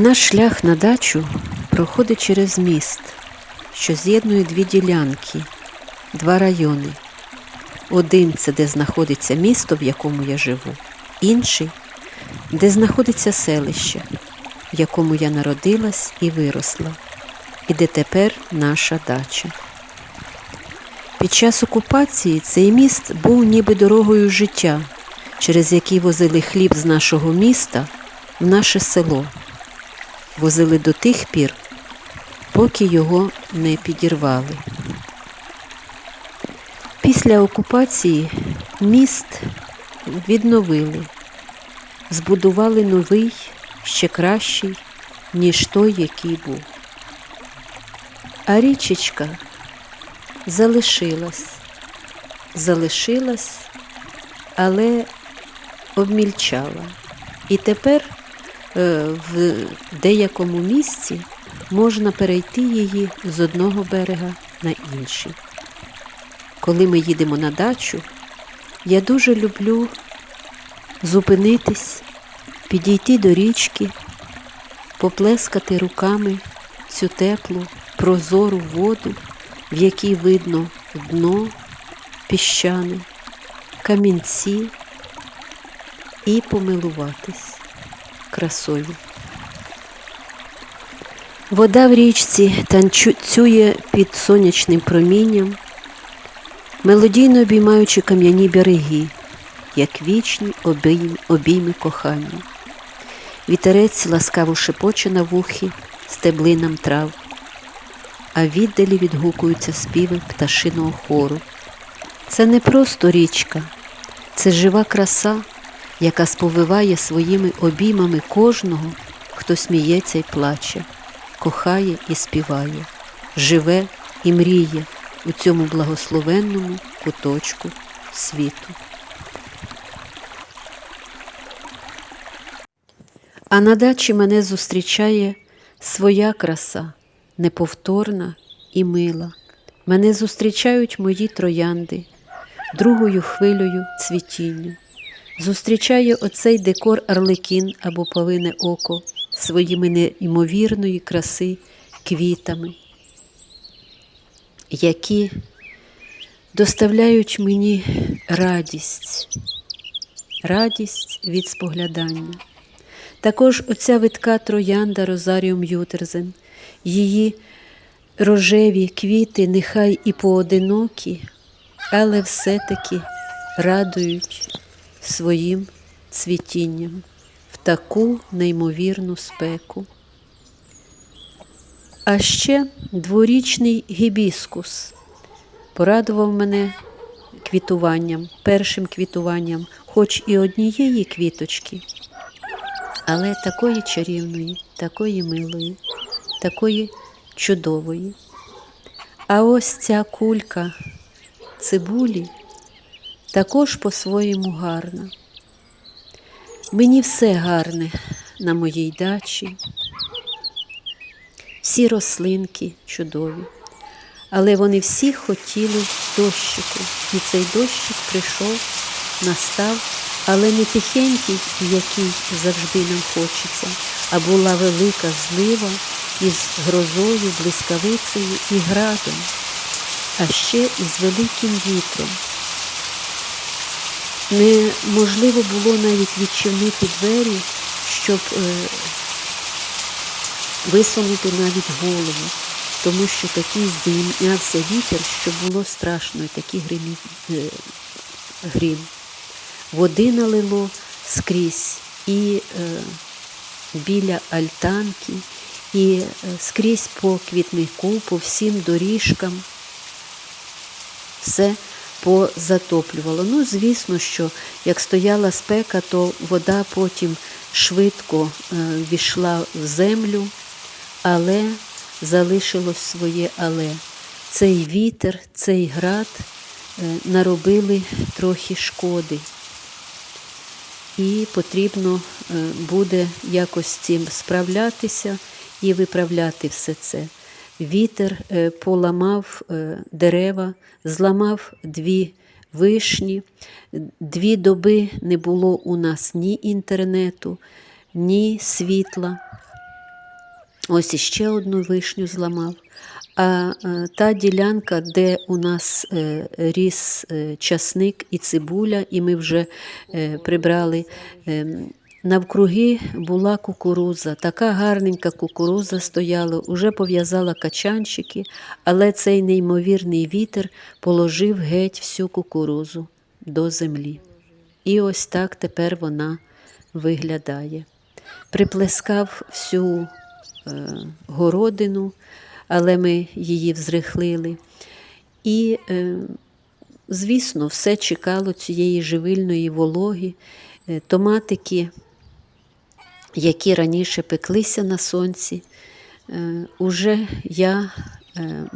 Наш шлях на дачу проходить через міст, що з'єднує дві ділянки, два райони. Один це де знаходиться місто, в якому я живу, інший де знаходиться селище, в якому я народилась і виросла, і де тепер наша дача. Під час окупації цей міст був ніби дорогою життя, через який возили хліб з нашого міста в наше село. Возили до тих пір, поки його не підірвали. Після окупації міст відновили, збудували новий, ще кращий, ніж той, який був. А річечка залишилась, залишилась, але обмільчала. І тепер в деякому місці можна перейти її з одного берега на інший. Коли ми їдемо на дачу, я дуже люблю зупинитись, підійти до річки, поплескати руками цю теплу, прозору воду, в якій видно дно піщане, камінці і помилуватись красою. Вода в річці танцює під сонячним промінням, мелодійно обіймаючи кам'яні береги, як вічні обійми, обійми кохання. Вітерець ласкаво шепоче на вухі стеблинам трав, а віддалі відгукуються співи пташиного хору. Це не просто річка, це жива краса, яка сповиває своїми обіймами кожного, хто сміється і плаче, кохає і співає, живе і мріє у цьому благословенному куточку світу. А на дачі мене зустрічає своя краса, неповторна і мила. Мене зустрічають мої троянди, другою хвилею цвітіння. Зустрічає оцей декор Арлекін або Павине око своїми неймовірної краси квітами, які доставляють мені радість, радість від споглядання. Також оця витка троянда Розаріум Ютерзен, її рожеві квіти, нехай і поодинокі, але все-таки радують своїм цвітінням в таку неймовірну спеку. А ще дворічний гібіскус порадував мене квітуванням, першим квітуванням, хоч і однієї квіточки, але такої чарівної, такої милої, такої чудової. А ось ця кулька цибулі також по-своєму гарна. Мені все гарне на моїй дачі, всі рослинки чудові, але вони всі хотіли дощику, і цей дощик прийшов, настав, але не тихенький, який завжди нам хочеться, а була велика злива із грозою, блискавицею і градом, а ще із великим вітром. Неможливо було навіть відчинити двері, щоб е, висунути навіть голову, тому що такий здійнявся вітер, що було страшно, і такий гримі, е, грім. Води налило скрізь і е, біля альтанки, і е, скрізь по квітнику, по всім доріжкам. Все позатоплювало. Ну, звісно, що як стояла спека, то вода потім швидко е, війшла в землю, але залишилось своє але. Цей вітер, цей град е, наробили трохи шкоди. І потрібно е, буде якось з цим справлятися і виправляти все це. Вітер е, поламав е, дерева, зламав дві вишні. Дві доби не було у нас ні інтернету, ні світла. Ось іще одну вишню зламав. А е, та ділянка, де у нас ріс часник і цибуля, і ми вже прибрали. Навкруги була кукуруза, така гарненька кукуруза стояла, уже пов'язала качанчики, але цей неймовірний вітер положив геть всю кукурузу до землі. І ось так тепер вона виглядає. Приплескав всю е, городину, але ми її взрихлили. І, е, звісно, все чекало цієї живильної вологи, Е, томатики, які раніше пеклися на сонці. Е, уже я е,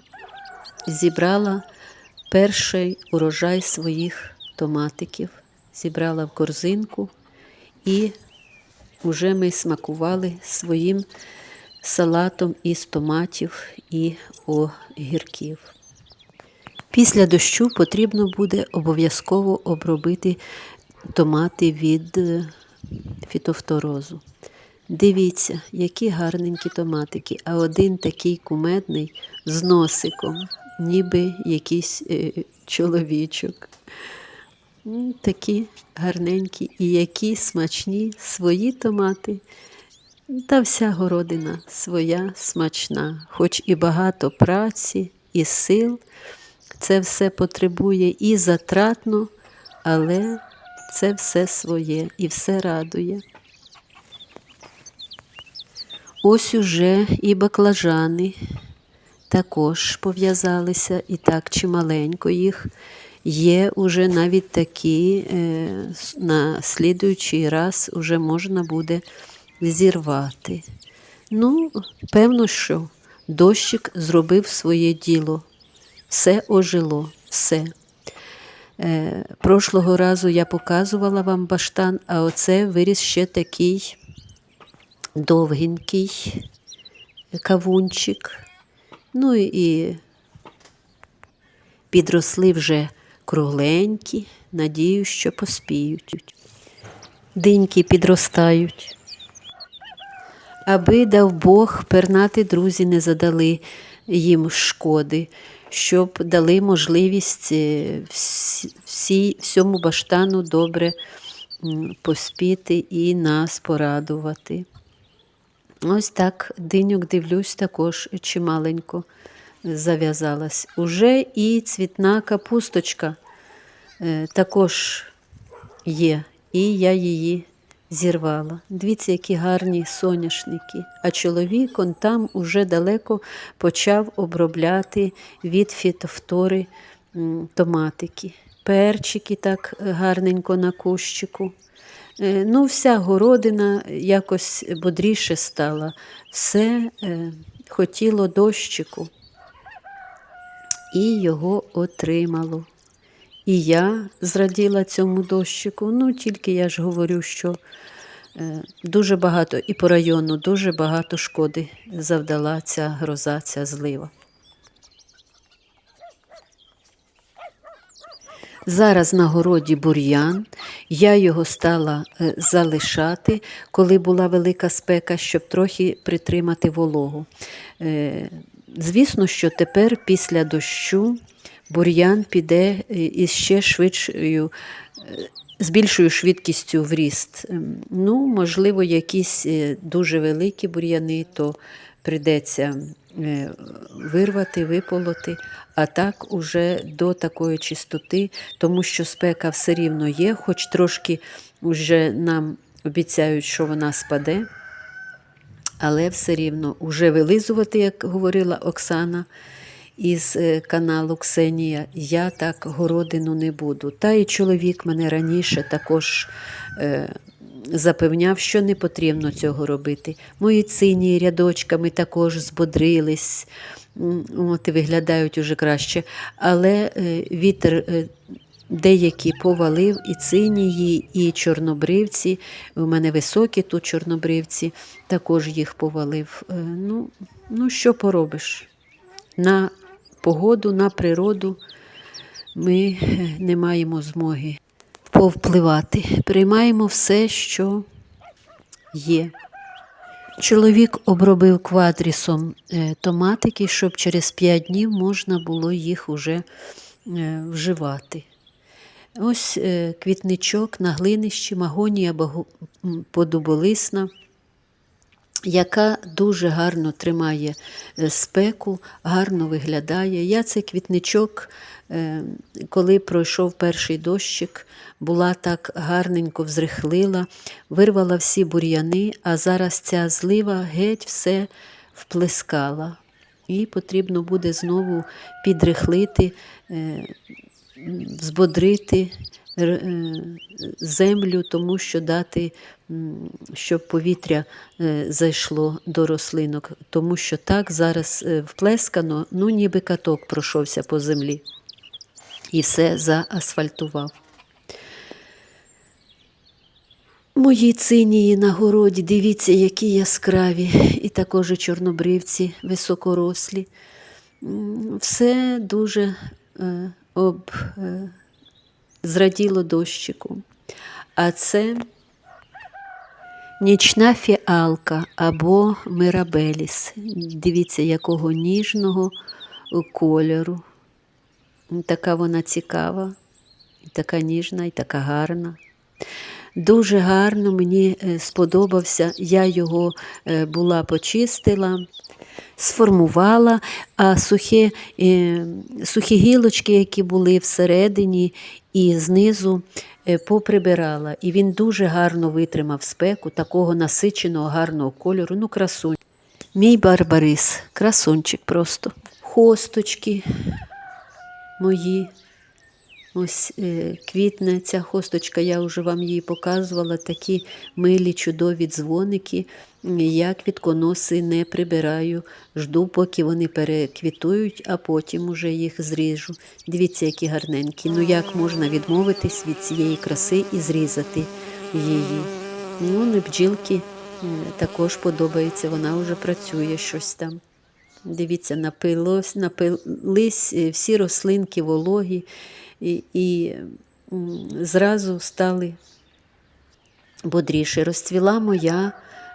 зібрала перший урожай своїх томатиків, зібрала в корзинку і вже ми смакували своїм салатом із томатів і огірків. Після дощу потрібно буде обов'язково обробити томати від е, фітофторозу. Дивіться, які гарненькі томатики, а один такий кумедний з носиком, ніби якийсь е, чоловічок. Такі гарненькі і які смачні свої томати. Та вся городина своя смачна, хоч і багато праці, і сил. Це все потребує і затратно, але це все своє і все радує. Ось уже і баклажани також пов'язалися, і так чималенько їх. Є уже навіть такі, е, на слідуючий раз уже можна буде зірвати. Ну, певно, що дощик зробив своє діло. Все ожило, все. Е, прошлого разу я показувала вам баштан, а оце виріс ще такий довгенький кавунчик. Ну і підросли вже кругленькі, надію, що поспіють. Диньки підростають. Аби дав Бог, пернати друзі не задали їм шкоди, щоб дали можливість е, всі, всьому баштану добре поспіти і нас порадувати. Ось так диньок дивлюсь, також чималенько зав'язалась. Уже і цвітна капусточка е, також є, і я її зірвала. Дивіться, які гарні соняшники. А чоловік он там уже далеко почав обробляти від фітофтори томатики. Перчики так гарненько на кущику. Е, Ну, вся городина якось бодріше стала. Все е, хотіло дощику і його отримало. І я зраділа цьому дощику. Ну, тільки я ж говорю, що е, дуже багато і по району дуже багато шкоди завдала ця гроза, ця злива. Зараз на городі бур'ян, я його стала е, залишати, коли була велика спека, щоб трохи притримати вологу. Е, Звісно, що тепер після дощу бур'ян піде е, із ще швидшою, е, з більшою швидкістю в ріст. Ем, Ну, можливо, якісь е, дуже великі бур'яни, то прийдеться вирвати, виполоти, а так уже до такої чистоти, тому що спека все рівно є, хоч трошки вже нам обіцяють, що вона спаде. Але все рівно уже вилизувати, як говорила Оксана із е, каналу Ксенія, я так городину не буду. Та і чоловік мене раніше також е, запевняв, що не потрібно цього робити. Мої цині рядочками також збодрились, от виглядають уже краще. Але е, вітер. е, Деякі повалив і цинії, і чорнобривці. У мене високі тут чорнобривці, також їх повалив. Ну, ну що поробиш? На погоду, на природу ми не маємо змоги повпливати. Приймаємо все, що є. Чоловік обробив квадрісом е, томатики, щоб через 5 днів можна було їх уже е, вживати. Ось е, квітничок на глинищі, магонія подуболисна, яка дуже гарно тримає е, спеку, гарно виглядає. Я цей квітничок, е, коли пройшов перший дощик, була так гарненько взрихлила, вирвала всі бур'яни, а зараз ця злива геть все вплескала. І потрібно буде знову підрихлити, взбодрити е, землю, тому що дати, щоб повітря е, зайшло до рослинок, тому що так зараз е, вплескано, ну ніби каток пройшовся по землі і все заасфальтував. Мої цинії на городі, дивіться, які яскраві, і також і чорнобривці високорослі. Все дуже е, об, е, зраділо дощику. А це нічна фіалка або мирабеліс. Дивіться, якого ніжного кольору. Така вона цікава, і така ніжна, і така гарна. Дуже гарно мені е, сподобався. Я його е, була почистила, сформувала, а сухі, е, сухі гілочки, які були всередині і знизу, поприбирала. І він дуже гарно витримав спеку, такого насиченого, гарного кольору. Ну, красунь. Мій барбарис, красунчик просто. Хосточки мої. Ось е, квітне ця хосточка, я вже вам її показувала, такі милі, чудові дзвоники. Я квітконоси не прибираю, жду, поки вони переквітують, а потім уже їх зріжу. Дивіться, які гарненькі. Ну як можна відмовитись від цієї краси і зрізати її? Ну, не бджілки е, також подобається, вона вже працює щось там. Дивіться, напилось, напились е, всі рослинки вологі і, і зразу стали бодріше. Розцвіла моя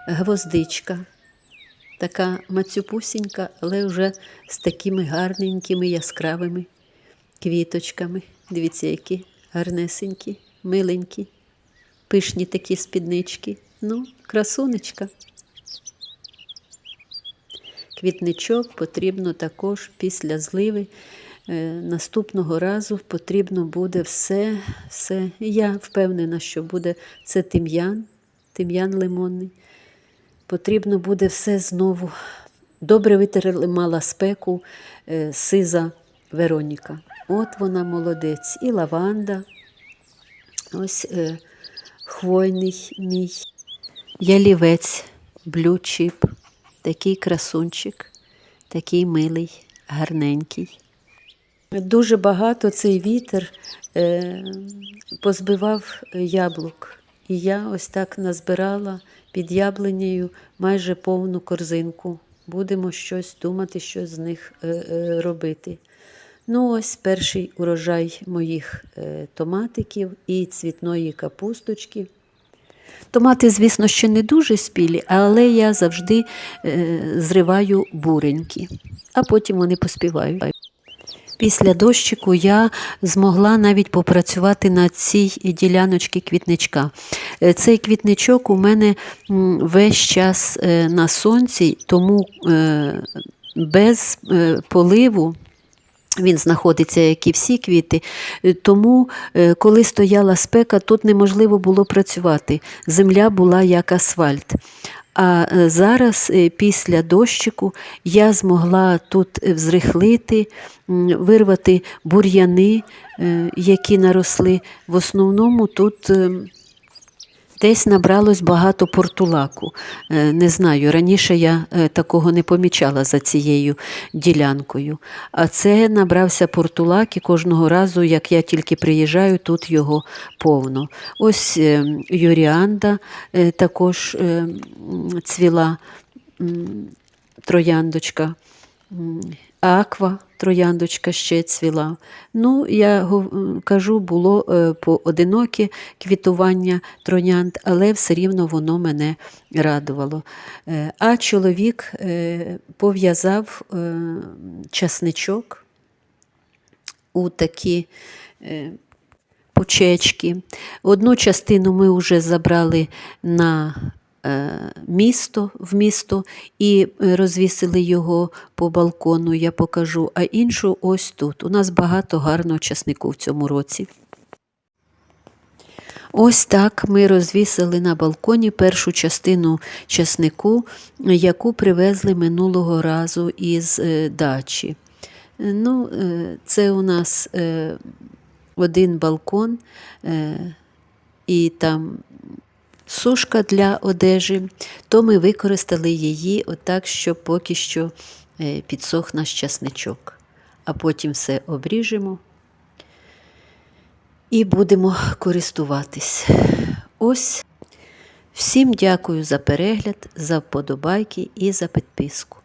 гвоздичка, така мацюпусінька, але вже з такими гарненькими яскравими квіточками. Дивіться, які гарнесенькі, миленькі, пишні такі спіднички. Ну, красунечка. Квітничок потрібно також після зливи. Е, Наступного разу потрібно буде все, все. Я впевнена, що буде це тим'ян, тим'ян лимонний. Потрібно буде все знову. Добре витерли мала спеку е, сиза Вероніка. От вона молодець. І лаванда. Ось е, хвойний мій. Ялівець, блючіп, такий красунчик, такий милий, гарненький. Дуже багато цей вітер е, позбивав яблук. І я ось так назбирала під яблунею майже повну корзинку. Будемо щось думати, що з них е, е, робити. Ну, ось перший урожай моїх томатиків і цвітної капусточки. Томати, звісно, ще не дуже спілі, але я завжди зриваю буренькі, а потім вони поспівають. Після дощику я змогла навіть попрацювати на цій діляночці квітничка. Е, Цей квітничок у мене весь час е, на сонці, тому е, без поливу. Він знаходиться, як і всі квіти. Тому, коли стояла спека, тут неможливо було працювати. Земля була як асфальт. А е, зараз, е, після дощику, я змогла тут е, взрихлити, вирвати бур'яни, які наросли. В основному тут. Десь набралось багато портулаку. Е, Не знаю, раніше я е, такого не помічала за цією ділянкою. А це набрався портулак, і кожного разу, як я тільки приїжджаю, тут його повно. Ось е, Юріанда також цвіла трояндочка. Аква, трояндочка ще цвіла. Ну, я кажу, було е, поодиноке квітування троянд, але все рівно воно мене радувало. Е, А чоловік е, пов'язав часничок у такі почечки. Одну частину ми вже забрали на місто, в місто і е, розвісили його по балкону, я покажу, а іншу ось тут. У нас багато гарного часнику в цьому році. Ось так ми розвісили на балконі першу частину часнику, яку привезли минулого разу із е, дачі. Е, Ну, е, це у нас е, один балкон, е, і там сушка для одежі, то ми використали її отак, що поки що е, підсох наш часничок. А потім все обріжемо і будемо користуватись. Ось. Всім дякую за перегляд, за вподобайки і за підписку.